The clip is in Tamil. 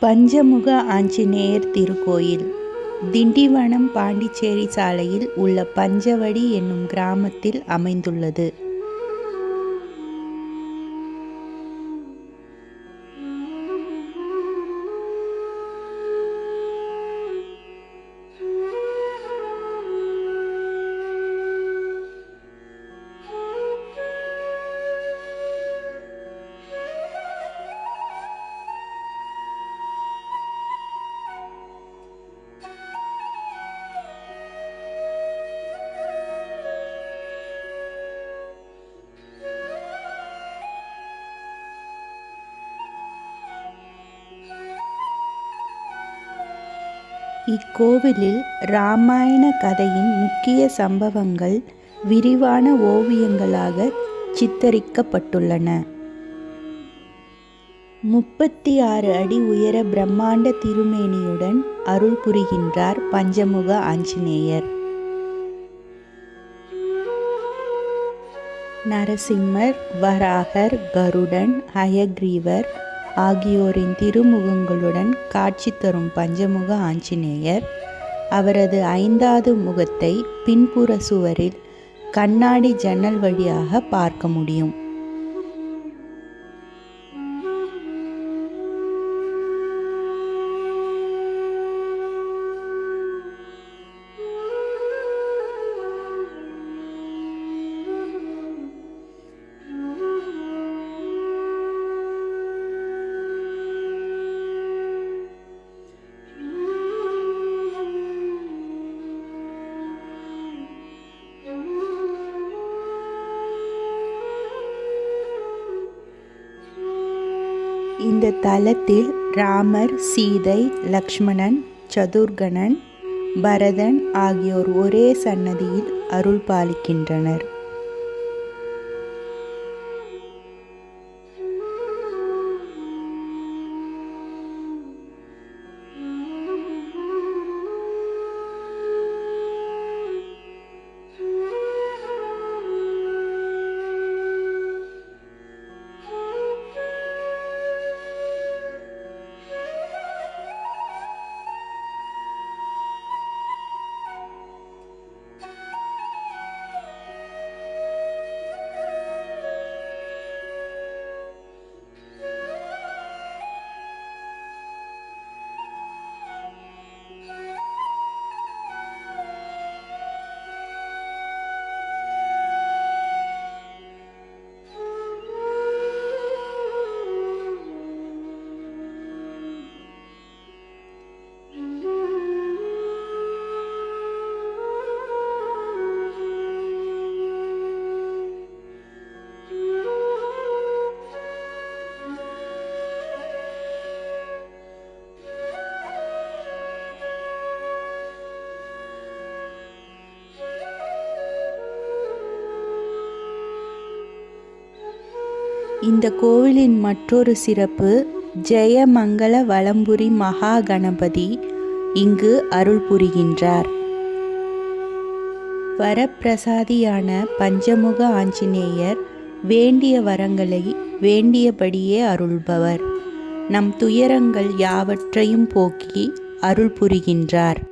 பஞ்சமுக ஆஞ்சநேயர் திருக்கோயில். திண்டிவனம் பாண்டிச்சேரி சாலையில் உள்ள பஞ்சவடி என்னும் கிராமத்தில் அமைந்துள்ளது. இக்கோவிலில் இராமாயண கதையின் முக்கிய சம்பவங்கள் விரிவான ஓவியங்களாக சித்தரிக்கப்பட்டுள்ளன. முப்பத்தி ஆறு அடி உயர பிரம்மாண்ட திருமேனியுடன் அருள் புரிகின்றார் பஞ்சமுக ஆஞ்சநேயர். நரசிம்மர் வராகர் கருடன் ஹயக்ரீவர் ஆகியோரின் திருமுகங்களுடன் காட்சி தரும் பஞ்சமுக ஆஞ்சநேயர். அவரது ஐந்தாவது முகத்தை பின்புற சுவரில் கண்ணாடி ஜன்னல் வழியாக பார்க்க முடியும். இந்த தலத்தில் ராமர் சீதை லக்ஷ்மணன் சதுர்கணன் பரதன் ஆகியோர் ஒரே சன்னதியில் அருள் பாலிக்கின்றனர். இந்த கோவிலின் மற்றொரு சிறப்பு ஜெயமங்கள வலம்புரி மகா கணபதி இங்கு அருள் புரிகின்றார். வரப்பிரசாதியான பஞ்சமுக ஆஞ்சநேயர் வேண்டிய வரங்களை வேண்டியபடியே அருள்பவர். நம் துயரங்கள் யாவற்றையும் போக்கி அருள் புரிகின்றார்.